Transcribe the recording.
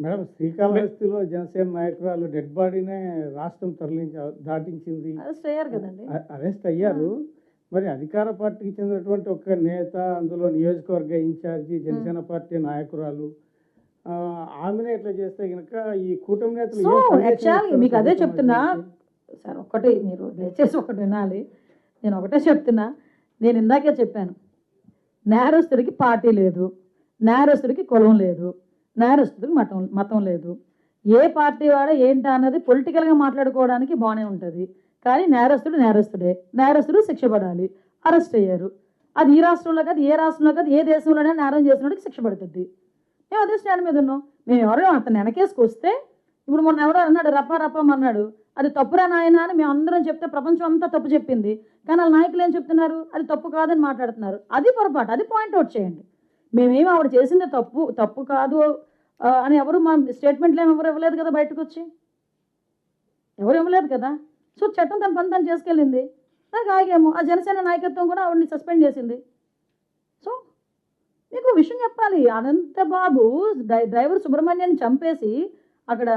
Madam శ్రీకాళహస్తిలో Janasena నాయకురాలు dead బాడీనే రాష్ట్రం తరలించ దాటించింది. Arrest అయ్యారు కదండి. అరెస్ట్ అయ్యారు. మరి అధికార పార్టీకి చెందినటువంటి ఒక నేత అందులో నియోజకవర్గ ఇన్ఛార్జి జనసేన పార్టీ నాయకురాలు. ఆమెనే ఇట్లా చేస్తే గనక ఈ కూటమి నేతలు మీకు అదే చెప్తున్నా? సార్ ఒకటి మీరు దయచేసి ఒకటి వినాలి. నేను ఒకటే చెప్తున్నా. నేను ఇందాకే చెప్పాను. నేరస్తుడికి పార్టీ లేదు. నేరస్తుడికి కులం లేదు. నేరస్తుడికి మతం మతం లేదు. ఏ పార్టీ వాడో ఏంటా అన్నది పొలిటికల్గా మాట్లాడుకోవడానికి బాగానే ఉంటుంది. కానీ నేరస్తుడు నేరస్తుడే. నేరస్తుడు శిక్ష పడాలి. అరెస్ట్ అయ్యారు. అది ఈ రాష్ట్రంలో కాదు ఏ రాష్ట్రంలో కాదు ఏ దేశంలోనే నేరం చేసినోడికి శిక్ష పడుతుంది. మేము అదే స్టాండ్ మీద ఉన్నాం. మేము ఎవరో అతను వెనకేసుకొస్తే ఇప్పుడు మొన్న ఎవరో అన్నాడు రప్ప రప్పం అన్నాడు అది తప్పురా నాయన అని మేము అందరం చెప్తే ప్రపంచం అంతా తప్పు చెప్పింది. కానీ వాళ్ళ నాయకులు ఏం చెప్తున్నారు? అది తప్పు కాదని మాట్లాడుతున్నారు. అది పొరపాటు. అది పాయింట్అవుట్ చేయండి. మేమేమి ఆవిడ చేసింది తప్పు తప్పు కాదు అని ఎవరు మా స్టేట్మెంట్లు ఏమి ఎవరు ఇవ్వలేదు కదా బయటకు వచ్చి ఎవరు ఇవ్వలేదు కదా? సో చట్టం తన పని తను చేసుకెళ్ళింది. దానికి ఆగేమో. ఆ జనసేన నాయకత్వం కూడా ఆవిడని సస్పెండ్ చేసింది. సో మీకు విషయం చెప్పాలి. అనంత బాబు డ్రైవర్ సుబ్రహ్మణ్యాన్ని చంపేసి అక్కడ